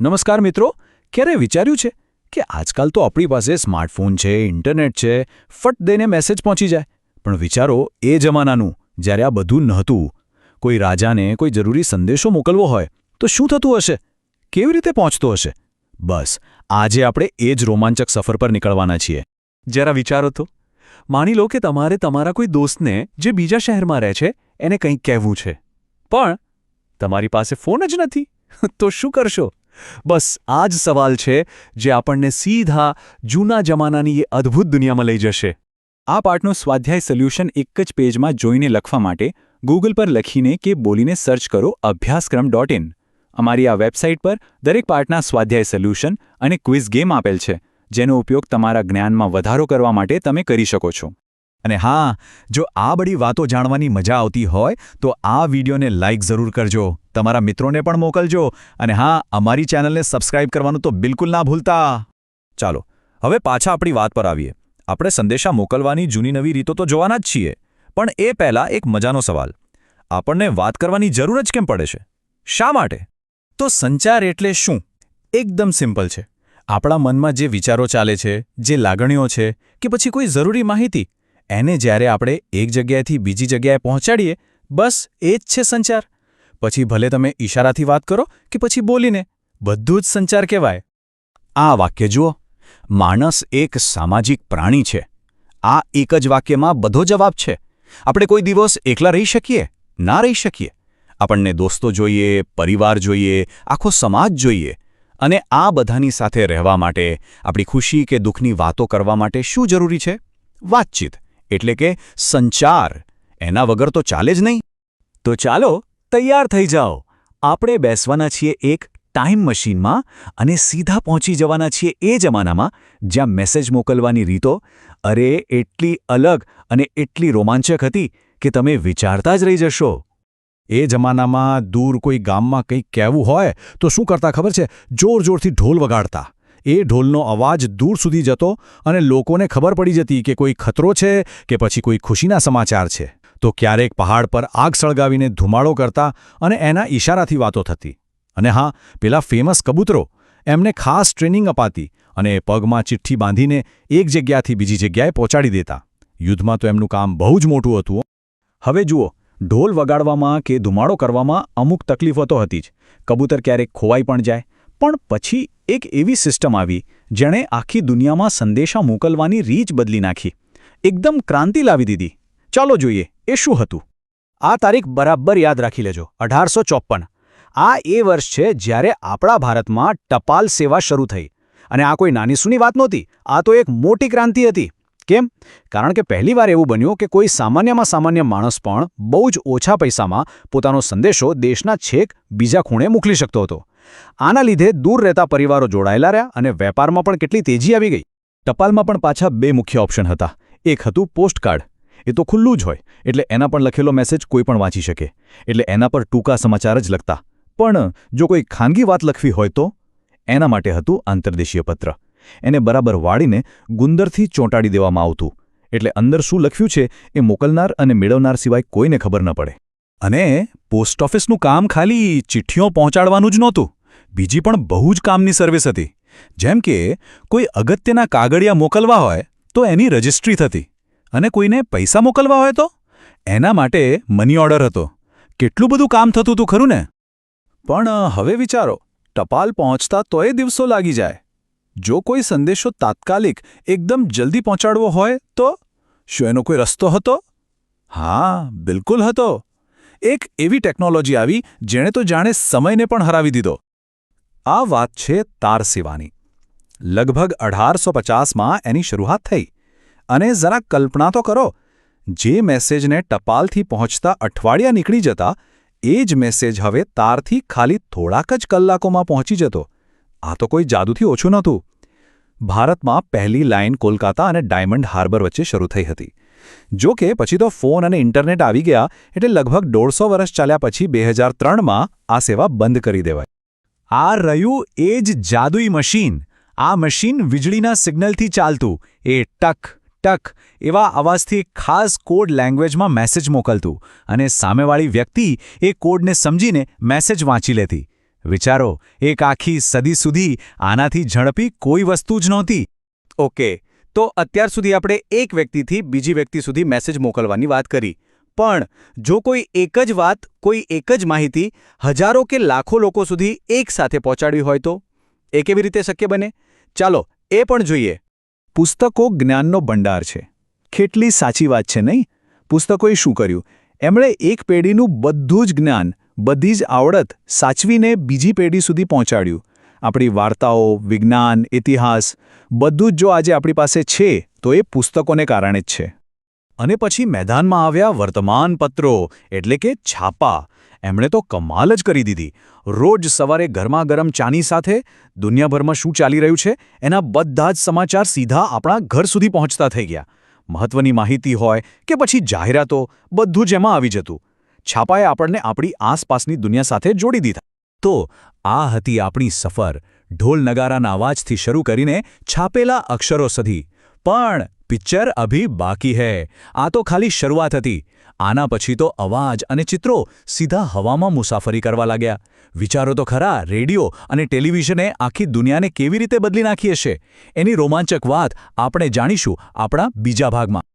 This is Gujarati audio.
નમસ્કાર મિત્રો, ક્યારે વિચાર્યું છે કે આજકાલ તો આપણી પાસે સ્માર્ટફોન છે, ઇન્ટરનેટ છે, ફટ દઈને મેસેજ પહોંચી જાય. પણ વિચારો, એ જમાનાનું, જ્યારે આ બધું નહોતું. કોઈ રાજાને કોઈ જરૂરી સંદેશો મોકલવો હોય, તો શું થતું હશે? કેવી રીતે પહોંચતો હશે? બસ, આજે આપણે એ જ રોમાંચક સફર પર નીકળવાના છીએ. જરા વિચારો તો. માની લો કે તમારે તમારા કોઈ દોસ્તને, જે બીજા શહેરમાં રહે છે, એને કંઈક કહેવું છે. પણ, તમારી પાસે ફોન જ નથી. તો શું કરશો? બસ આ જ સવાલ છે જે આપણને સીધા જૂના જમાનાની એ અદ્ભુત દુનિયામાં લઈ જશે. આ પાઠનું સ્વાધ્યાય સોલ્યુશન એક જ પેજમાં જોઈને લખવા માટે ગૂગલ પર લખીને કે બોલીને સર્ચ કરો અભ્યાસક્રમ ડોટ ઇન. અમારી આ વેબસાઇટ પર દરેક પાઠના સ્વાધ્યાય સોલ્યુશન અને ક્વિઝ ગેમ આપેલ છે, જેનો ઉપયોગ તમારા જ્ઞાનમાં વધારો કરવા માટે તમે કરી શકો છો. અને હા, જો આ બધી વાતો જાણવાની મજા આવતી હોય, તો આ વિડીયોને લાઇક જરૂર કરજો. તમારા મિત્રોને પણ મોકલજો. અને હા, અમારી ચેનલને સબસ્ક્રાઇબ કરવાનું તો બિલકુલ ના ભૂલતા. ચાલો, હવે પાછા આપણી વાત પર આવીએ. આપણે સંદેશા મોકલવાની જૂની નવી રીતો તો જોવાના જ છીએ. પણ એ પહેલાં એક મજાનો સવાલ. આપણને વાત કરવાની જરૂર જ કેમ પડે છે? શા માટે? તો સંચાર એટલે શું? એકદમ સિમ્પલ છે. આપણા મનમાં જે વિચારો ચાલે છે, જે લાગણીઓ છે, કે પછી કોઈ જરૂરી માહિતી એને જ્યારે આપણે એક જગ્યાએથી બીજી જગ્યાએ પહોંચાડીએ, બસ એ જ છે સંચાર. પછી ભલે તમે ઈશારાથી વાત કરો કે પછી બોલીને, બધું જ સંચાર કહેવાય. આ વાક્ય જુઓ. માણસ એક સામાજિક પ્રાણી છે. આ એક જ વાક્યમાં બધો જવાબ છે. આપણે કોઈ દિવસ એકલા રહી શકીએ? ના રહી શકીએ. આપણને દોસ્તો જોઈએ, પરિવાર જોઈએ, આખો સમાજ જોઈએ. અને આ બધાની સાથે રહેવા માટે, આપણી ખુશી કે દુઃખની વાતો કરવા માટે શું જરૂરી છે? વાતચીત. એટલે કે સંચાર. એના વગર તો ચાલે જ નહીં. તો ચાલો તૈયાર થઈ જાઓ. આપણે બેસવાના છીએ એક ટાઈમ મશીનમાં અને સીધા પહોંચી જવાના છીએ એ જમાનામાં જ્યાં મેસેજ મોકલવાની રીતો, અરે, એટલી અલગ અને એટલી રોમાંચક હતી કે તમે વિચારતા જ રહી જશો. એ જમાનામાં દૂર કોઈ ગામમાં કંઈક કહેવું હોય તો શું કરતા ખબર છે? જોર જોરથી ઢોલ વગાડતા. એ ઢોલનો અવાજ દૂર સુધી જતો અને લોકોને ખબર પડી જતી કે કોઈ ખતરો છે કે પછી કોઈ ખુશીના સમાચાર છે. તો ક્યારેક પહાડ પર આગ સળગાવીને ધુમાડો કરતા અને એના ઈશારાથી વાતો થતી. અને હા, પેલા ફેમસ કબૂતરો એમને ખાસ ટ્રેનિંગ અપાતી અને પગમાં ચિઠ્ઠી બાંધીને એક જગ્યાથી બીજી જગ્યાએ પહોંચાડી દેતા. યુદ્ધમાં તો એમનું કામ બહુ જ મોટું હતું હવે જુઓ, ઢોલ વગાડવામાં કે ધુમાડો કરવામાં અમુક તકલીફો તો હતી જ. કબૂતર ક્યારેક ખોવાઈ પણ જાય, પણ પછી એક એવી સિસ્ટમ આવી, જેણે આખી દુનિયામાં સંદેશા મોકલવાની રીચ બદલી નાખી. એકદમ ક્રાંતિ લાવી દીધી. ચાલો જોઈએ, એ શું હતું? આ તારીખ બરાબર યાદ રાખી લેજો, અઢારસો આ એ વર્ષ છે જ્યારે આપણા ભારતમાં ટપાલ સેવા શરૂ થઈ. અને આ કોઈ નાની સૂની વાત નહોતી, આ તો એક મોટી ક્રાંતિ હતી. કેમ? કારણ કે પહેલીવાર એવું બન્યું કે કોઈ સામાન્યમાં સામાન્ય માણસ પણ બહુ જ ઓછા પૈસામાં પોતાનો સંદેશો દેશના છેક બીજા ખૂણે મોકલી શકતો હતો. આના લીધે દૂર રહેતા પરિવારો જોડાયેલા રહ્યા અને વેપારમાં પણ કેટલી તેજી આવી ગઈ. ટપાલમાં પણ પાછા બે મુખ્ય ઓપ્શન હતા. એક હતું પોસ્ટકાર્ડ. એ તો ખુલ્લું જ હોય, એટલે એના પણ લખેલો મેસેજ કોઈ પણ વાંચી શકે. એટલે એના પર ટૂંકા સમાચાર જ લખતા. પણ જો કોઈ ખાનગી વાત લખવી હોય તો? એના માટે હતું આંતરદેશીય પત્ર. એને બરાબર વાળીને ગુંદરથી ચોંટાડી દેવામાં આવતું. એટલે અંદર શું લખ્યું છે એ મોકલનાર અને મેળવનાર સિવાય કોઈને ખબર ન પડે. અને પોસ્ટ ઓફિસનું કામ ખાલી ચિઠ્ઠીઓ પહોંચાડવાનું જ નહોતું. બીજી પણ બહુ જ કામની સર્વિસ હતી. જેમ કે, કોઈ અગત્યના કાગળિયા મોકલવા હોય, તો એની રજિસ્ટ્રી થતી. અને કોઈને પૈસા મોકલવા હોય તો? એના માટે મની ઓર્ડર હતો. કેટલું બધું કામ થતું હતું, ખરું ને? પણ હવે વિચારો, ટપાલ પહોંચતા તોય દિવસો લાગી જાય. જો કોઈ સંદેશો તાત્કાલિક એકદમ જલ્દી પહોંચાડવો હોય, તો? શું એનો કોઈ રસ્તો હતો? હા, બિલકુલ હતો. એક એવી ટેકનોલોજી આવી, જેણે તો જાણે સમયને પણ હરાવી દીધો. આ વાત છે તાર સેવાની. લગભગ અઢારસો પચાસમાં એની શરૂઆત થઈ. અને જરા કલ્પના તો કરો, જે મેસેજને ટપાલથી પહોંચતા અઠવાડિયા નીકળી જતા, એ જ મેસેજ હવે તારથી ખાલી થોડાક જ કલાકોમાં પહોંચી જતો. આ તો કોઈ જાદુથી ઓછું નહોતું. ભારતમાં પહેલી લાઇન કોલકાતા અને ડાયમંડ હાર્બર વચ્ચે શરૂ થઈ હતી. જો કે પછી તો ફોન અને ઇન્ટરનેટ આવી ગયા એટલે લગભગ દોઢસો વર્ષ ચાલ્યા પછી બે હજાર ત્રણમાં આ સેવા બંધ કરી દેવાય આ રહ્યું એ જ જાદુઈ મશીન. આ મશીન વીજળીના સિગ્નલથી ચાલતું. એ ટક ટક એવા અવાજથી ખાસ કોડ લેંગ્વેજમાં મેસેજ મોકલતું અને સામેવાળી વ્યક્તિ એ કોડને સમજીને મેસેજ વાંચી લેતી. વિચારો, એક આખી સદી સુધી આનાથી ઝડપી કોઈ વસ્તુ જ નહોતી. ઓકે, તો અત્યાર સુધી આપણે એક વ્યક્તિથી બીજી વ્યક્તિ સુધી મેસેજ મોકલવાની વાત કરી. પણ જો કોઈ એક જ વાત, કોઈ એક જ માહિતી હજારો કે લાખો લોકો સુધી એક સાથે પહોંચાડવી હોય તો? એ કેવી રીતે શક્ય બને? ચાલો, એ પણ જોઈએ. પુસ્તકો જ્ઞાનનો ભંડાર છે. કેટલી સાચી વાત છે નહીં? પુસ્તકોએ શું કર્યું? એમણે એક પેઢીનું બધું જ જ્ઞાન, બધી જ આવડત સાચવીને બીજી પેઢી સુધી પહોંચાડ્યું. આપણી વાર્તાઓ, વિજ્ઞાન, ઇતિહાસ, બધું જ જો આજે આપણી પાસે છે, તો એ પુસ્તકોને કારણે જ છે. અને પછી મેદાનમાં આવ્યા વર્તમાનપત્રો, એટલે કે છાપા. એમણે તો કમાલ જ કરી દીધી. રોજ સવારે ગરમા ગરમ ચાની સાથે દુનિયાભરમાં શું ચાલી રહ્યું છે? એના બધા જ સમાચાર સીધા આપણા ઘર સુધી પહોંચતા થઈ ગયા. મહત્વની માહિતી હોય કે પછી જાહેરાતો, બધું જ એમાં આવી જતું. છાપાએ આપણને આપણી આસપાસની દુનિયા સાથે જોડી દીધા. તો આ હતી આપણી સફર. ઢોલ નગારાના અવાજથી શરૂ કરીને છાપેલા અક્ષરો સધી. પણ પિક્ચર અભી બાકી હૈ. આ તો ખાલી શરૂઆત હતી. આના પછી તો અવાજ અને ચિત્રો સીધા હવામાં મુસાફરી કરવા લાગ્યા. વિચારો તો ખરા, રેડિયો અને ટેલિવિઝને આખી દુનિયાને કેવી રીતે બદલી નાખી હશે? એની રોમાંચક વાત આપણે જાણીશું આપણા બીજા ભાગમાં.